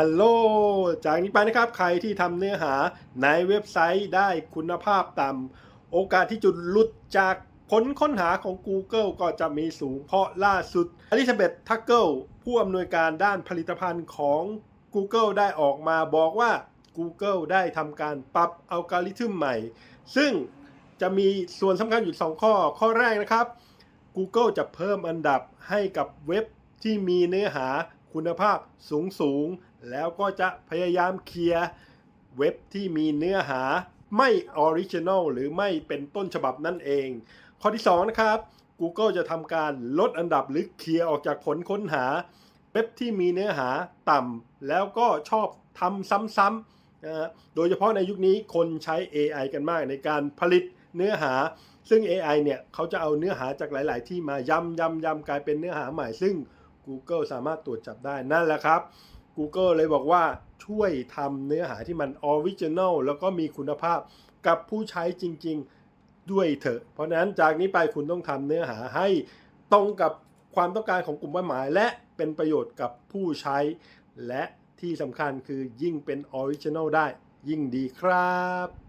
ฮัลโหล จากนี้ไปนะครับ ใครที่ทำเนื้อหาในเว็บไซต์ได้คุณภาพต่ำโอกาสที่จุดหลุดจากผลค้นหาของ Google ก็จะมีสูงเพราะล่าสุดอลิซาเบธทักเกิลผู้อำนวยการด้านผลิตภัณฑ์ของ Google ได้ออกมาบอกว่า Google ได้ทำการปรับอัลกอริทึมใหม่ ซึ่งจะมีส่วนสำคัญอยู่ 2 ข้อ ข้อแรกนะครับ Google จะเพิ่มอันดับให้กับเว็บที่มีเนื้อหาคุณภาพสูงสูง แล้วก็จะพยายามเคลียร์เว็บที่มีเนื้อหาไม่ออริจิน l ลหรือไม่เป็นต้นฉบับนั่นเอง ข้อที่ 2 นะครับ Google จะทำการลดอันดับหรือเคลียร์ออกจากผลค้นหา เว็บที่มีเนื้อหาต่ำแล้วก็ชอบทำซ้ำๆนะฮะโดยเฉพาะในยุคนี้คนใช้ AI กันมากในการผลิตเนื้อหา ซึ่ง AI เนี่ยเขาจะเอาเนื้อหาจากหลาย ๆ ที่มายำยำยำกลายเป็นเนื้อหาใหม่ซึ่ง Google สามารถตรวจจับได้นั่นแหละครับ Google เลยบอกว่าช่วยทำเนื้อหาที่มันออริจิน l แล้วก็มีคุณภาพกับผู้ใช้จริง ๆด้วยเถอะ เพราะนั้นจากนี้ไปคุณต้องทำเนื้อหาให้ตรงกับความต้องการของกลุ่มเป้าหมาย และเป็นประโยชน์กับผู้ใช้ และที่สำคัญคือยิ่งเป็นออริจิน l ได้ยิ่งดีครับ